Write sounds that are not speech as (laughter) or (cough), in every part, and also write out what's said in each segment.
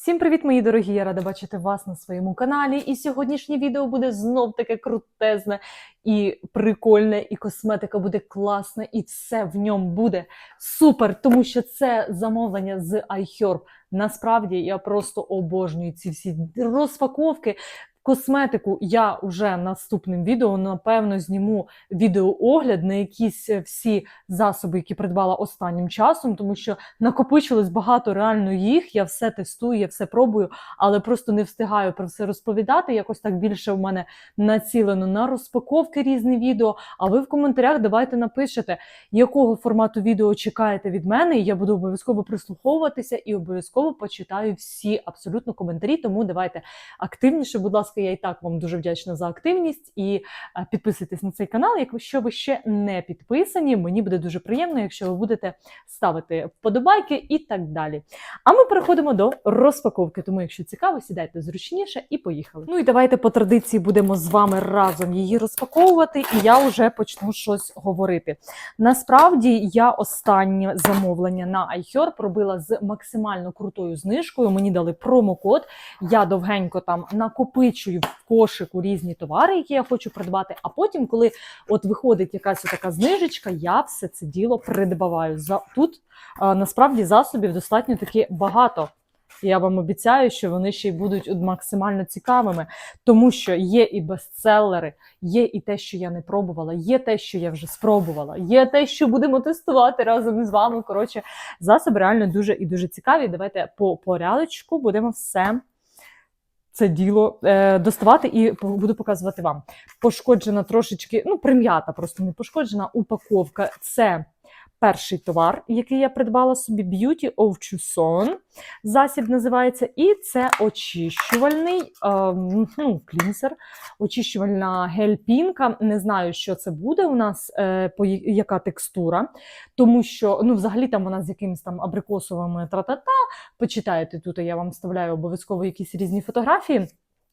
Всім привіт, мої дорогі! Я рада бачити вас на своєму каналі. І сьогоднішнє відео буде знов таке крутезне і прикольне, і косметика буде класна, і все в ньому буде супер, тому що це замовлення з iHerb. Насправді я просто обожнюю ці всі розпаковки. Косметику я вже наступним відео напевно зніму відеоогляд на якісь е, всі засоби, які придбала останнім часом, тому що накопичилось багато реально їх. Я все тестую, я все пробую, але просто не встигаю про все розповідати. Якось так більше в мене націлено на розпаковки різні відео. А ви в коментарях давайте напишете, якого формату відео чекаєте від мене. Я буду обов'язково прислуховуватися і обов'язково почитаю всі абсолютно коментарі. Тому давайте активніше, будь ласка, я і так вам дуже вдячна за активність. І е, підписуйтесь на цей канал, якщо ви ще не підписані. Мені буде дуже приємно, якщо ви будете ставити вподобайки і так далі. А ми переходимо до розпаковки. Тому, якщо цікаво, сідайте зручніше і поїхали. Ну і давайте по традиції будемо з вами разом її розпаковувати, і я вже почну щось говорити. Насправді я останнє замовлення на iHerb робила з максимально крутою знижкою. Мені дали промокод. Я довгенько там накопичую в кошику різні товари, які я хочу придбати. А потім, коли от виходить якась така знижечка, я все це діло придбаваю. За тут насправді засобів достатньо таки багато. Я вам обіцяю, що вони ще й будуть максимально цікавими, тому що є і бестселери, є і те, що я не пробувала, є те, що я вже спробувала, є те, що будемо тестувати разом з вами. Коротше, засоби реально дуже і дуже цікаві. Давайте по порядочку будемо все це діло е, доставати і буду показувати вам. Пошкоджена трошечки, ну, прим'ята, просто не пошкоджена упаковка. Це перший товар, який я придбала собі Beauty of Chuson. Засіб називається. І це очищувальний ем, ну, клінсер, очищувальна гель-пінка. Не знаю, що це буде у нас, е, по яка текстура, тому що ну, взагалі там вона з якимись там абрикосовими тра-та-та. Почитаєте тут, я вам вставляю обов'язково якісь різні фотографії.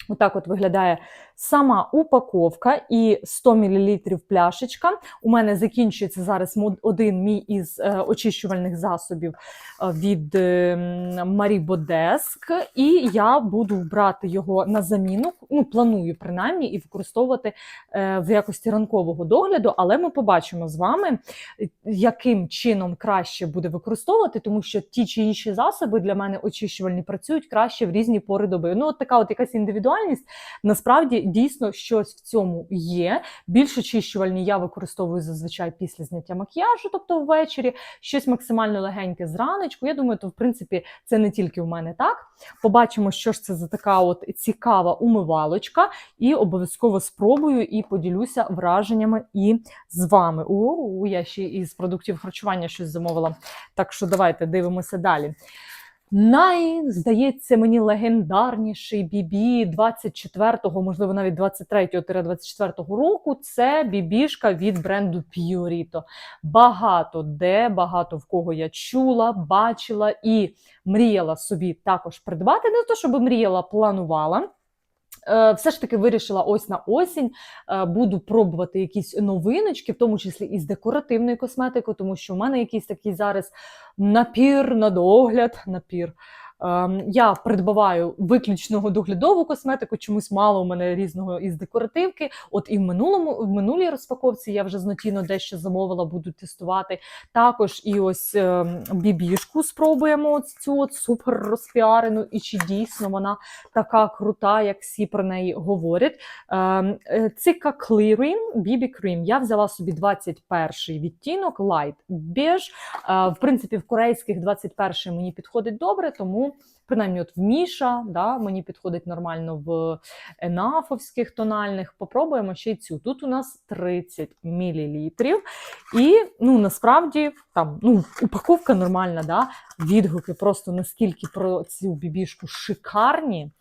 Отак от виглядає сама упаковка і 100 мл пляшечка. У мене закінчується зараз один мій із е, очищувальних засобів е, від Марі Бодеск, і я буду брати його на заміну. Ну, планую принаймні і використовувати е, в якості ранкового догляду, але ми побачимо з вами, е, яким чином краще буде використовувати, тому що ті чи інші засоби для мене очищувальні працюють краще в різні пори доби. Ну, от така от якась індивідуальність. Насправді дійсно щось в цьому є. Більш очищувальні я використовую зазвичай після зняття макіяжу, тобто ввечері, щось максимально легеньке зранечку. Я думаю, то в принципі це не тільки в мене так. Побачимо, що ж це за така от цікава умивалочка, і обов'язково спробую і поділюся враженнями і з вами. О, я ще із продуктів харчування щось замовила. Так що давайте дивимося далі. Най, здається, мені легендарніший бібі 24-го, можливо, навіть 23-24 року. Це бібішка від бренду Purito. Багато де, багато в кого я чула, бачила і мріяла собі також придбати. Не то, щоб мріяла, планувала. Е, Все ж таки вирішила ось на осінь е, буду пробувати якісь новиночки, в тому числі і з декоративною косметикою, тому що в мене якийсь такий зараз напір на догляд. Напір. Ем, Я придбаваю виключно доглядову косметику, чомусь мало у мене різного із декоративки. От і в минулому в минулій розпаковці я вже з дещо замовила, буду тестувати. Також і ось ем, бібішку спробуємо от цю от супер розпіарену, і чи дійсно вона така крута, як всі про неї говорять. Ем, е, Цика Clearing BB Cream. Я взяла собі 21 відтінок Light Beige. Е, В принципі, в корейських 21 мені підходить добре, тому принаймні от в Міша да, мені підходить нормально в енафовських тональних. Попробуємо ще й цю. Тут у нас 30 мл. І ну, насправді там ну, упаковка нормальна, да? відгуки просто наскільки про цю бібішку шикарні.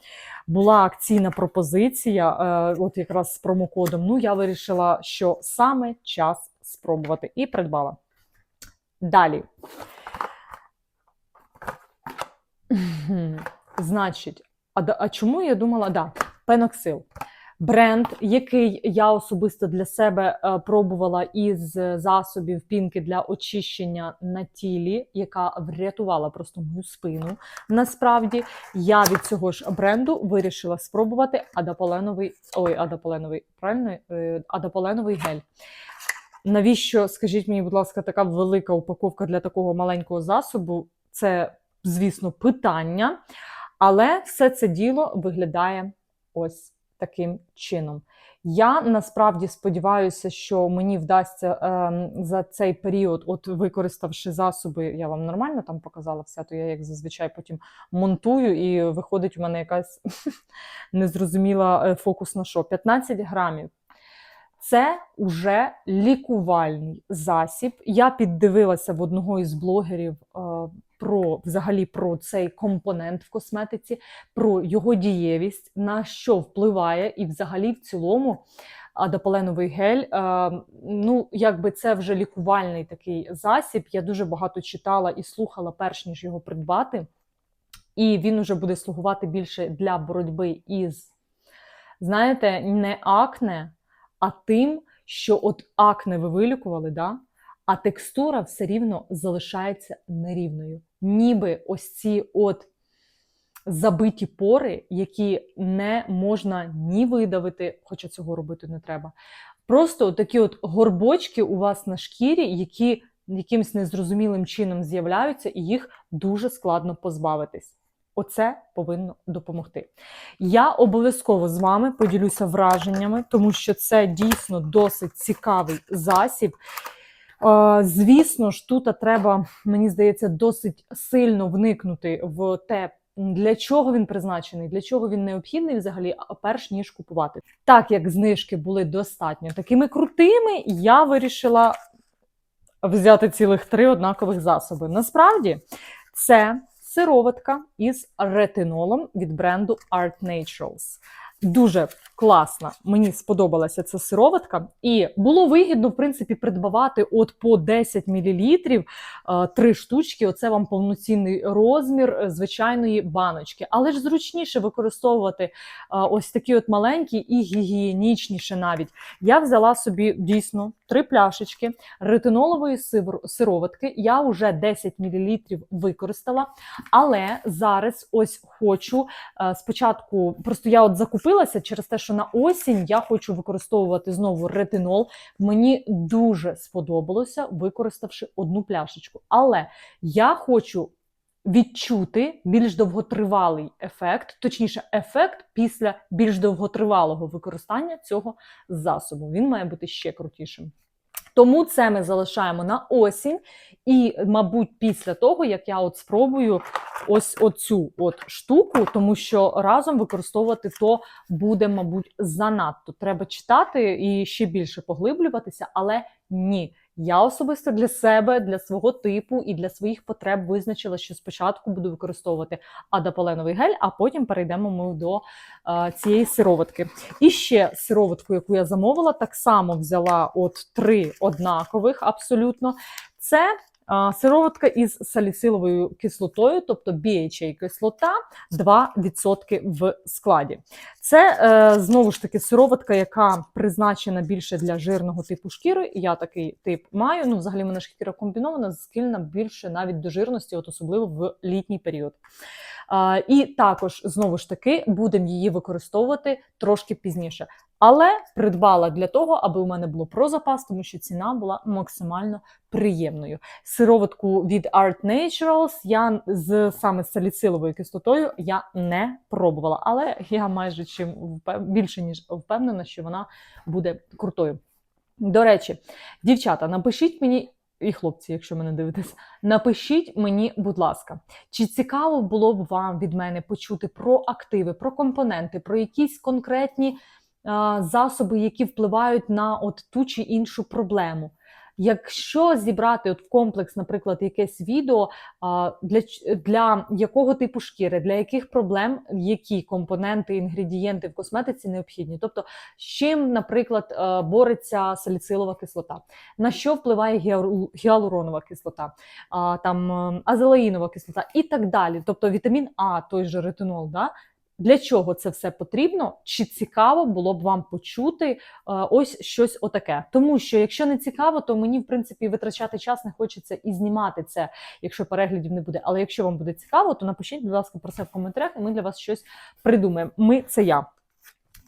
Була акційна пропозиція, е, от якраз з промокодом. Ну, я вирішила, що саме час спробувати і придбала. Далі. Значить, а, а чому я думала, да, пеноксил. Бренд, який я особисто для себе е, пробувала із засобів пінки для очищення на тілі, яка врятувала просто мою спину. Насправді я від цього ж бренду вирішила спробувати адаполеновий, ой, адаполеновий, правильно? Е, Адаполеновий гель. Навіщо, скажіть мені, будь ласка, така велика упаковка для такого маленького засобу? Це, звісно, питання, але все це діло виглядає ось таким чином. Я насправді сподіваюся, що мені вдасться ем, за цей період, от використавши засоби, я вам нормально там показала все, то я як зазвичай потім монтую, і виходить у мене якась (laughs) незрозуміла е, фокусна що. 15 грамів. Це уже лікувальний засіб. Я піддивилася в одного із блогерів е, про взагалі про цей компонент в косметиці, про його дієвість, на що впливає, і взагалі в цілому адаполеновий гель. е, ну, якби це вже лікувальний такий засіб. Я дуже багато читала і слухала, перш ніж його придбати. І він уже буде слугувати більше для боротьби із, знаєте, не акне, а тим, що от акне ви вилікували, да? а текстура все рівно залишається нерівною. Ніби ось ці от забиті пори, які не можна ні видавити, хоча цього робити не треба. Просто такі от горбочки у вас на шкірі, які якимось незрозумілим чином з'являються, і їх дуже складно позбавитись. Оце повинно допомогти. Я обов'язково з вами поділюся враженнями, тому що це дійсно досить цікавий засіб. Е, Звісно ж, тут треба, мені здається, досить сильно вникнути в те, для чого він призначений, для чого він необхідний взагалі, а перш ніж купувати. Так як знижки були достатньо такими крутими, я вирішила взяти цілих три однакових засоби. Насправді, це сироватка із ретинолом від бренду Art Naturals. Дуже класна, мені сподобалася ця сироватка, і було вигідно, в принципі, придбавати от по 10 мл три штучки. Оце вам повноцінний розмір е, звичайної баночки. Але ж зручніше використовувати е, ось такі от маленькі і гігієнічніше навіть. Я взяла собі дійсно три пляшечки ретинолової сироватки. Я вже 10 мл використала, але зараз ось хочу е, спочатку, просто я от закупилася через те, що на осінь я хочу використовувати знову ретинол. Мені дуже сподобалося, використавши одну пляшечку. Але я хочу відчути більш довготривалий ефект, точніше, ефект після більш довготривалого використання цього засобу. Він має бути ще крутішим. Тому це ми залишаємо на осінь, і, мабуть, після того, як я от спробую ось оцю от штуку, тому що разом використовувати то буде, мабуть, занадто. Треба читати і ще більше поглиблюватися, але ні. Я особисто для себе, для свого типу і для своїх потреб визначила, що спочатку буду використовувати адаполеновий гель, а потім перейдемо ми до е, цієї сироватки. І ще сироватку, яку я замовила, так само взяла от три однакових абсолютно. Це сироватка із саліциловою кислотою, тобто BHA кислота 2% в складі. Це е, знову ж таки сироватка, яка призначена більше для жирного типу шкіри. Я такий тип маю. Ну, взагалі, мене шкіра комбінована, схильна більше навіть до жирності, от особливо в літній період. І також знову ж таки будемо її використовувати трошки пізніше. Але придбала для того, аби у мене було про запас, тому що ціна була максимально приємною. Сироватку від Art Naturals я з саме з саліциловою кислотою я не пробувала, але я майже чим більше ніж впевнена, що вона буде крутою. До речі, дівчата, напишіть мені. І хлопці, якщо мене дивитесь, напишіть мені, будь ласка, чи цікаво було б вам від мене почути про активи, про компоненти, про якісь конкретні засоби, які впливають на от ту чи іншу проблему. Якщо зібрати от в комплекс, наприклад, якесь відео для, для якого типу шкіри, для яких проблем, які компоненти, інгредієнти в косметиці необхідні, тобто з чим, наприклад, е, бореться саліцилова кислота, на що впливає гіалуронова кислота, там е, азелаїнова кислота і так далі. Тобто вітамін А, той же ретинол, да? Для чого це все потрібно? Чи цікаво було б вам почути е, ось щось отаке? Тому що якщо не цікаво, то мені в принципі витрачати час не хочеться і знімати це, якщо переглядів не буде. Але якщо вам буде цікаво, то напишіть, будь ласка, про це в коментарях, і ми для вас щось придумаємо. Ми це я.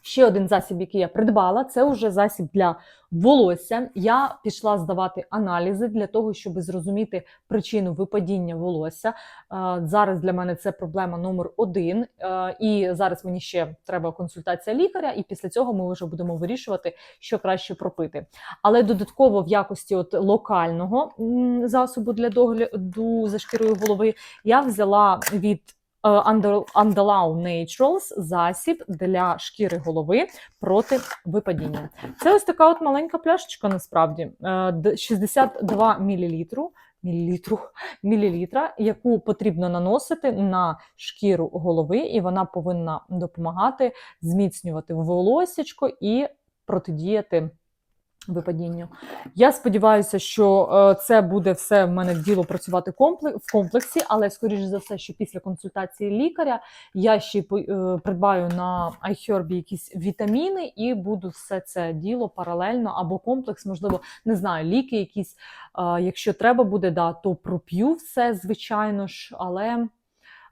Ще один засіб, який я придбала, це вже засіб для волосся. Я пішла здавати аналізи для того, щоб зрозуміти причину випадіння волосся. Е, Зараз для мене це проблема номер один. Е, І зараз мені ще треба консультація лікаря, і після цього ми вже будемо вирішувати, що краще пропити. Але додатково в якості от локального засобу для догляду за шкірою голови я взяла від е, Under- Naturals засіб для шкіри голови проти випадіння. Це ось така от маленька пляшечка, насправді е, 62 мл. Мілілітру, мілілітра, яку потрібно наносити на шкіру голови, і вона повинна допомагати зміцнювати волосячко і протидіяти випадінню. Я сподіваюся, що е, це буде все в мене діло працювати в комплексі, але скоріш за все, що після консультації лікаря я ще е, придбаю на iHerb якісь вітаміни і буду все це діло паралельно або комплекс, можливо, не знаю, ліки якісь. Е, Якщо треба буде, да, то проп'ю все, звичайно ж, але.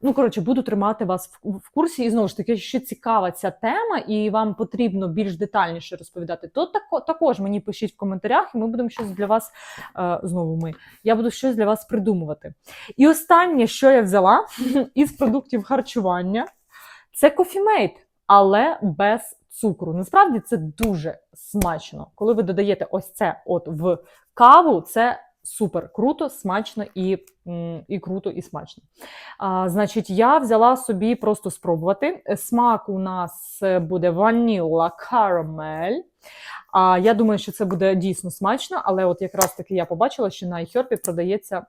Ну, коротше, буду тримати вас в, в курсі. І знову ж таки, якщо цікава ця тема, і вам потрібно більш детальніше розповідати, то тако, також мені пишіть в коментарях, і ми будемо щось для вас е, знову ми. Я буду щось для вас придумувати. І останнє, що я взяла (laughs) із продуктів харчування, це кофімейт, але без цукру. Насправді це дуже смачно. Коли ви додаєте ось це от в каву, це супер круто, смачно і, і круто, і смачно. А, значить, я взяла собі просто спробувати. Смак у нас буде ваніла карамель. А я думаю, що це буде дійсно смачно, але от якраз таки я побачила, що на iHerb продається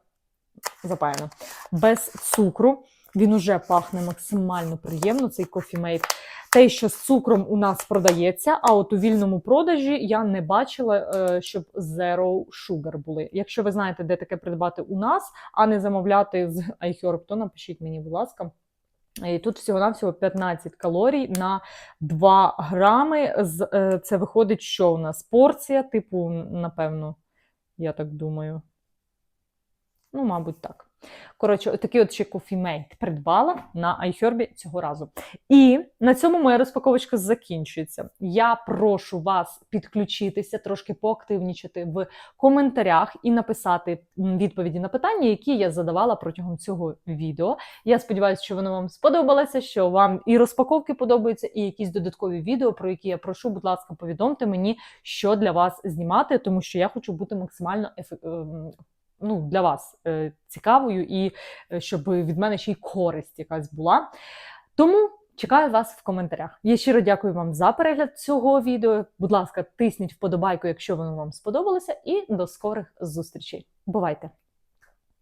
запаяно без цукру. Він уже пахне максимально приємно, цей кофімейт. Те, що з цукром у нас продається, а от у вільному продажі я не бачила, е, щоб Zero Sugar були. Якщо ви знаєте, де таке придбати у нас, а не замовляти з iHerb, то напишіть мені, будь ласка. І тут всього-навсього 15 калорій на 2 грами. Е, Це виходить, що у нас порція, типу, напевно, я так думаю. Ну, мабуть, так. Коротше, такий от ще кофімейт придбала на iHerb цього разу. І на цьому моя розпаковочка закінчується. Я прошу вас підключитися, трошки поактивнічати в коментарях і написати відповіді на питання, які я задавала протягом цього відео. Я сподіваюся, що воно вам сподобалося, що вам і розпаковки подобаються, і якісь додаткові відео, про які я прошу, будь ласка, повідомте мені, що для вас знімати, тому що я хочу бути максимально ефе- ем, ну, для вас е, цікавою і е, щоб від мене ще й користь якась була. Тому чекаю вас в коментарях. Я щиро дякую вам за перегляд цього відео. Будь ласка, тисніть вподобайку, якщо воно вам сподобалося, і до скорих зустрічей. Бувайте!